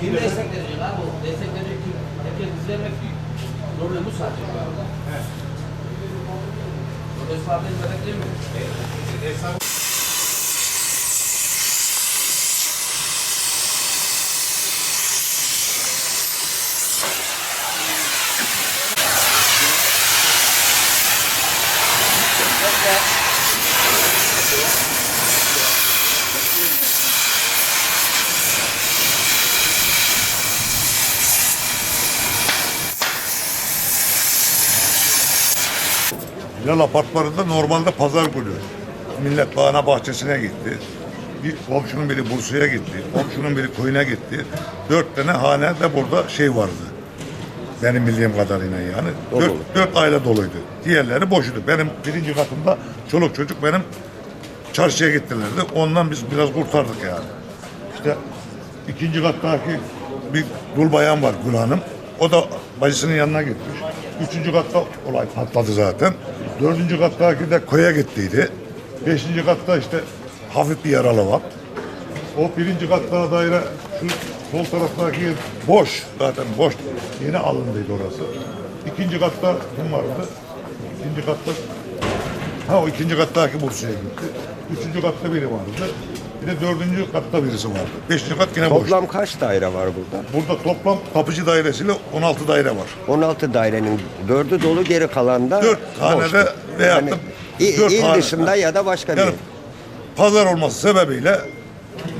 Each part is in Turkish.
Kim destekleyecek abi? Destekleyecek kim? Herkes bizi vermek değil. Problem bu sadece. Evet. Problem sadece vermek değil mi? Hilal apartmanında normalde pazar günü. Millet bağına bahçesine gitti. Bir komşunun biri Bursa'ya gitti. Komşunun biri koyuna gitti. Dört tane hane de burada şey vardı. Benim bildiğim kadarıyla yani. Dört, dört aile doluydu. Diğerleri boşuydu. Benim birinci katımda çoluk çocuk benim çarşıya gittilerdi. Ondan biz biraz kurtardık yani. İşte ikinci kattaki bir dul bayan var Gül Hanım. O da bacısının yanına gitmiş. Üçüncü katta olay patladı zaten. Dördüncü kattaki de koya gittiydi. Beşinci katta işte hafif bir yaralı var. O birinci katta daire şu sol taraftaki boş zaten boş. Yeni alındıydı orası. İkinci katta kim vardı? İkinci katta ha o ikinci kattaki Bursa'ya gitti. Üçüncü katta biri vardı. Bir de dördüncü katta birisi vardı. Beşinci kat yine boş. Toplam kaç daire var burada? Burada toplam kapıcı dairesiyle 16 daire var. 16 dairenin 4'ü dolu geri kalan da Dört tane boş. de veyahut yani, da il, dört il tane. dışında ya da başka bir Yani yer. pazar olması sebebiyle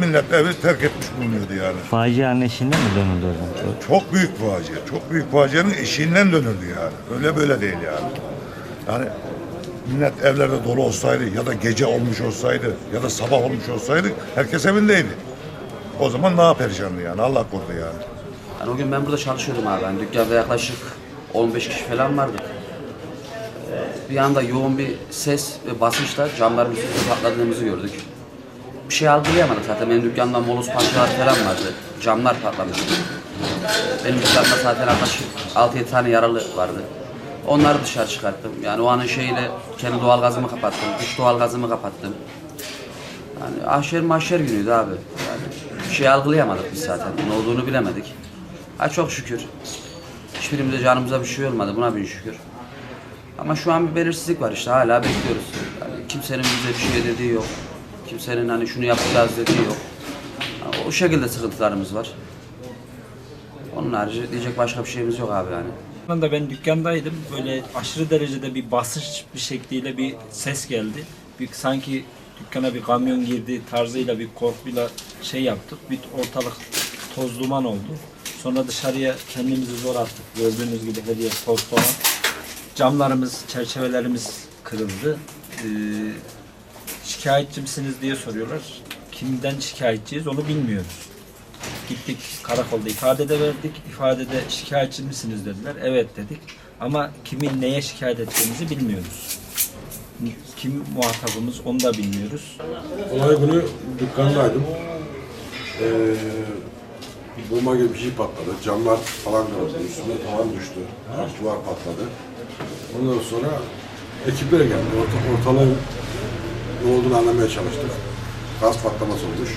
millet evi terk etmiş bulunuyordu yani. Facianın eşiğinde mi dönüldü hocam? Çok büyük facia. Çok büyük facianın eşiğinden dönürdü yani. Öyle böyle değil yani. Yani millet evlerde dolu olsaydı ya da gece olmuş olsaydı ya da sabah olmuş olsaydı herkes evindeydi. O zaman daha perişandı yani. Allah korudu yani. Yani o gün ben burada çalışıyordum abi. Yani dükkanda yaklaşık 15 kişi falan vardı. Ee, Bir anda yoğun bir ses ve basınçla camların üstüne patladığımızı gördük. Bir şey algılayamadık zaten. Benim dükkanda moloz parçalar falan vardı. Camlar patlamıştı. Benim dükkanda zaten yaklaşık 6-7 tane yaralı vardı. Onları dışarı çıkarttım. Yani o anın şeyiyle kendi doğal gazımı kapattım. Dış doğal gazımı kapattım. Yani ahşer mahşer günüydü abi. Yani bir şey algılayamadık biz zaten. Ne olduğunu bilemedik. Ha çok şükür. Hiçbirimize canımıza bir şey olmadı. Buna bin şükür. Ama şu an bir belirsizlik var işte. Hala bekliyoruz. Yani kimsenin bize bir şey dediği yok. Kimsenin hani şunu yapacağız dediği yok. Yani o şekilde sıkıntılarımız var. Onun harici diyecek başka bir şeyimiz yok abi yani. Anda ben dükkandaydım. Böyle aşırı derecede bir basınç bir şekliyle bir ses geldi. Bir sanki dükkana bir kamyon girdi tarzıyla bir korkuyla şey yaptık. Bir ortalık toz duman oldu. Sonra dışarıya kendimizi zor attık. Gördüğünüz gibi her yer toz falan. Camlarımız, çerçevelerimiz kırıldı. Ee, şikayetçi misiniz diye soruyorlar. Kimden şikayetçiyiz onu bilmiyoruz. Gittik karakolda ifade de verdik. İfadede şikayetçi misiniz dediler. Evet dedik. Ama kimin neye şikayet ettiğimizi bilmiyoruz. Kim muhatabımız onu da bilmiyoruz. Olay günü dükkandaydım. Ee, bomba gibi bir şey patladı. Camlar falan kırıldı. Üstüne tavan düştü. Duvar patladı. Ondan sonra ekipler geldi. Orta, ortalığın ne olduğunu anlamaya çalıştık. Gaz patlaması olmuş.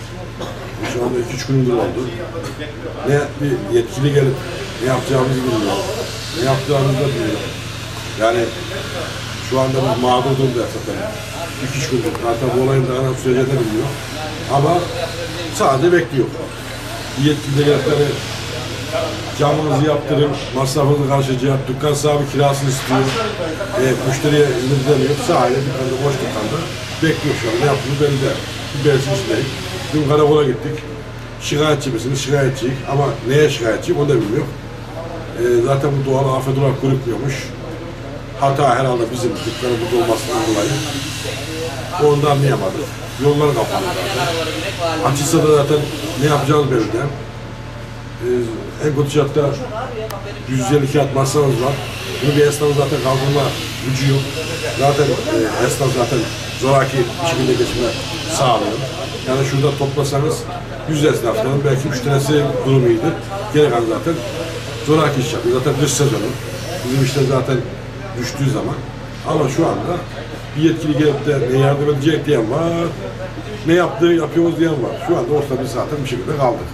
Şu anda iki üç gündür oldu. Ne bir yetkili gelip ne yapacağımızı bilmiyor. Ne yapacağımızı da bilmiyor. Yani şu anda biz mağdur durumda zaten. İki üç gündür. Zaten bu olayın daha sürece de bilmiyor. Ama sadece bekliyor. Yetkili gelipleri camınızı yaptırın, masrafınızı karşılayacak, dükkan sahibi kirasını istiyor. E, müşteriye indiremiyor. Sadece dükkanda, boş dükkanda bekliyor şu an. Ne yaptığını belli değil. Belirsiz işleyin. Dün karakola gittik. Şikayetçi misiniz? Şikayetçiyik. Ama neye şikayetçiyim onu da bilmiyor. E, zaten bu doğal afet olarak görükmüyormuş. Hata herhalde bizim dükkanın burada olmasından dolayı. Onu da anlayamadık. Yollar kapalı zaten. Açılsa da zaten ne yapacağız belli değil. Ee, en kötü şartta 150 kağıt masamız var. Bunu bir esnafın zaten kaldırma gücü yok. Zaten e, esnaf zaten zoraki bir şekilde geçme sağlıyor. Yani şurada toplasanız 100 esnaftan belki 3 tanesi durumuydu. Geri kalan zaten zoraki iş yapıyor. Zaten dış sezonu. Bizim işte zaten düştüğü zaman. Ama şu anda bir yetkili gelip de ne yardım edecek diyen var, ne yaptığı yapıyoruz diyen var. Şu anda ortada biz zaten bir şekilde kaldık.